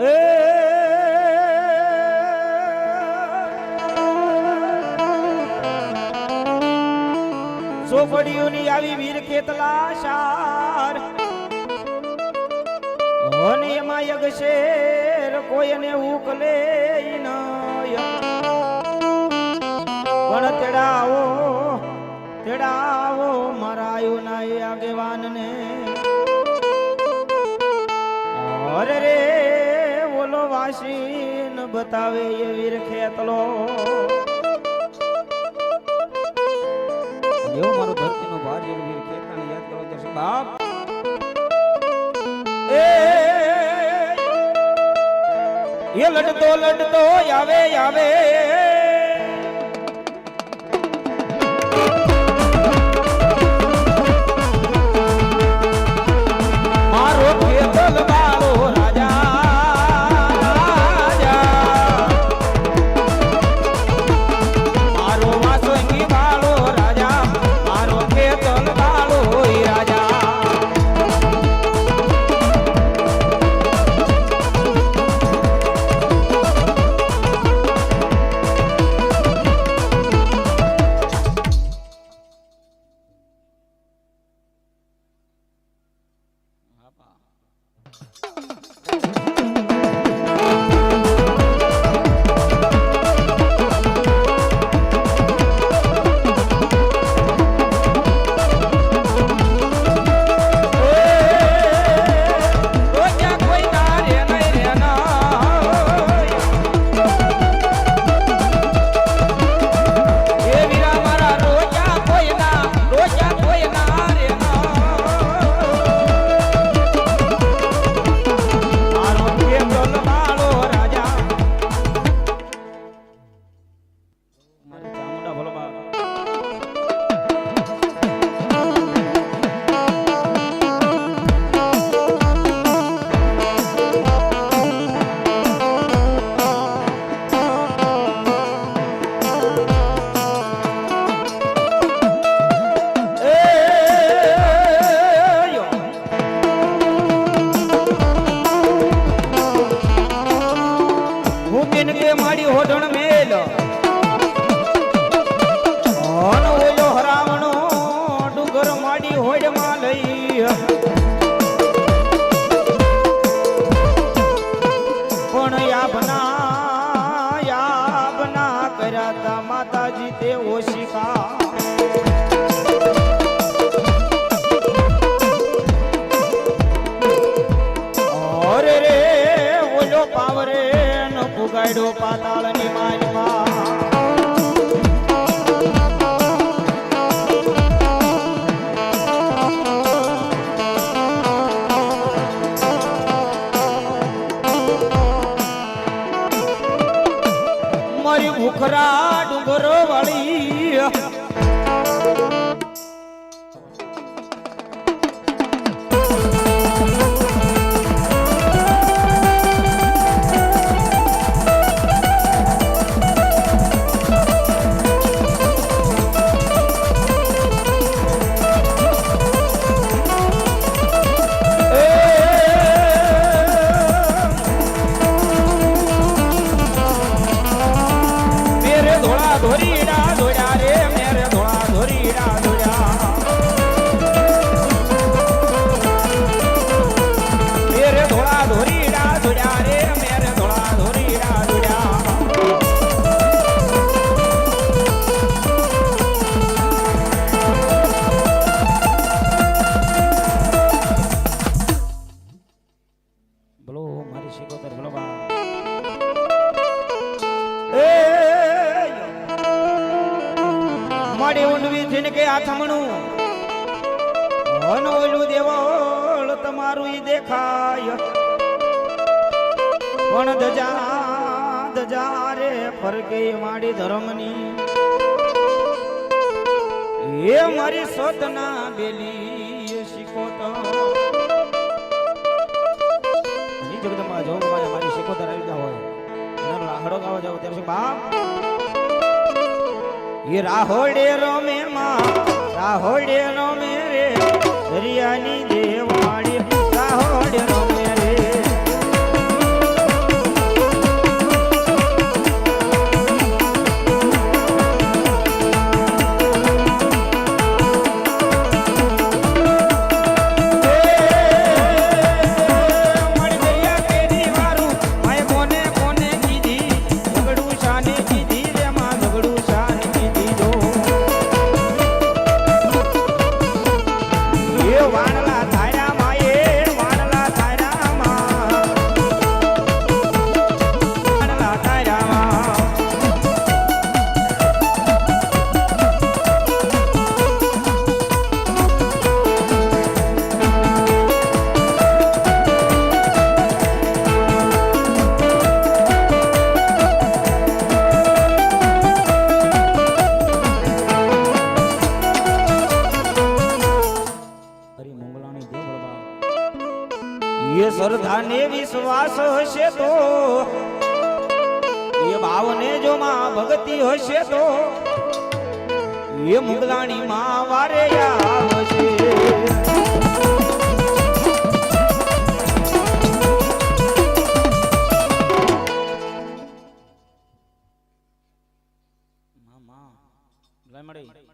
એ. આવી વીર કેતલા શાર. અને એમાં યગ શેર, કોઈને ઉકલે નય પણ તેડાવો તેડાવો મરાયો ના એ આગેવાનને. અરે રે વાસીન બતાવે એ વીર ખેતલો એવો મારો ધરતીનો ભાર જેવો વીર ખેતાને યાદ કરો દર્શન બાપ એ એ લડતો લડતો આવે આવે હોઢણ મેલ. અન ઓલો હરાવણો ડુંગર માડી લઈ. પણ યાબના કર્યા માતાજી તે ઓશિકા મારી ધોરીડા દેખાય. પણ ધજા ધજા રે ફરકે માડી ધર્મની. એ મારી સોતના બેલી શીખો તો ની જગદંબા જવું માયા મારી શીખોતર આવી ગયા હોય. નાનો લાહડો ગાવા જાવ ત્યારે બાપ? એ રાહોડે રમે માં, રાહોડે રમે રે, દરિયાની દેવ વિશ્વાસ હશે તો, એ ભાવને જો માં ભક્તિ હશે તો, એ મુગલાણી માં વારે આવશે. મળી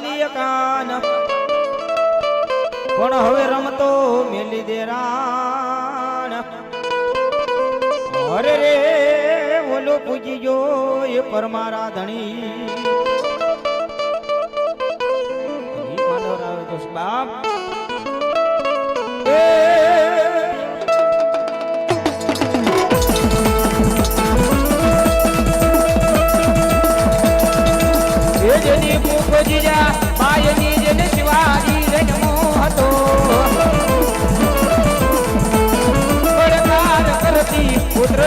જાલીએ કાન પણ હવે રમતો મેલી દે રાણ. અરે રે બોલો પૂજી જો એ પરમારા ધણી. બાપ. એ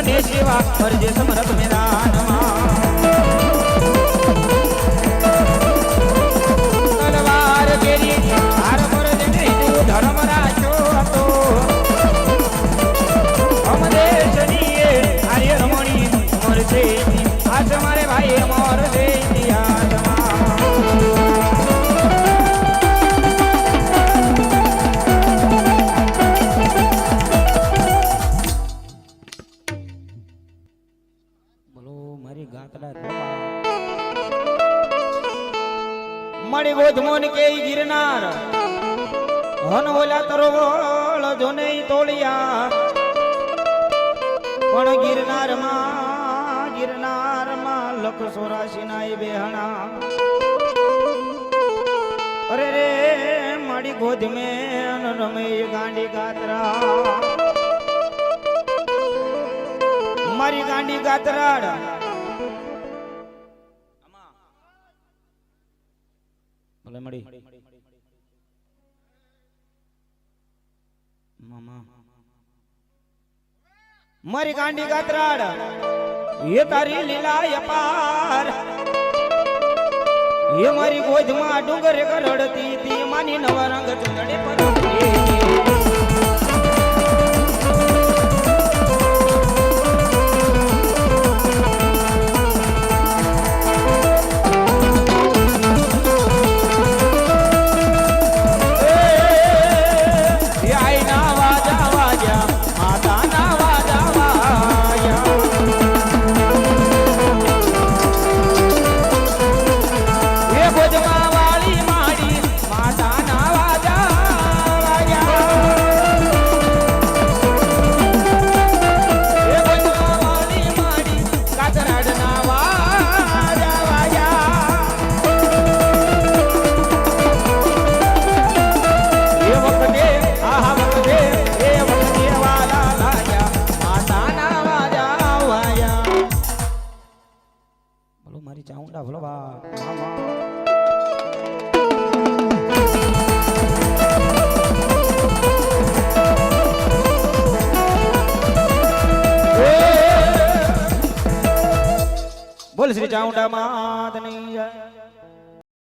પુત્રને સેવા કરજે સમરથ મેદાનમાં હન ઓલા તરવળ જોને તોળિયા. પણ ગિરનારમાં ગિરનારમાં લખ સોરાશી ના ઈ બેહણા. અરે રે મારી ગોધ મેં રમે ગાંડી ગાતરા. મારી ગાંડી ગાતરાડ. મળી મારી ગાંડી ગાતરાડ એ તારી લીલા અપાર એ મારી ગોધમાં ડુંગર કરડતી તી માની નવા રંગ ચંદડે પર મારી ચાઉંડા ભલો બા. બોલ શ્રી ચાઉંડા માતની જય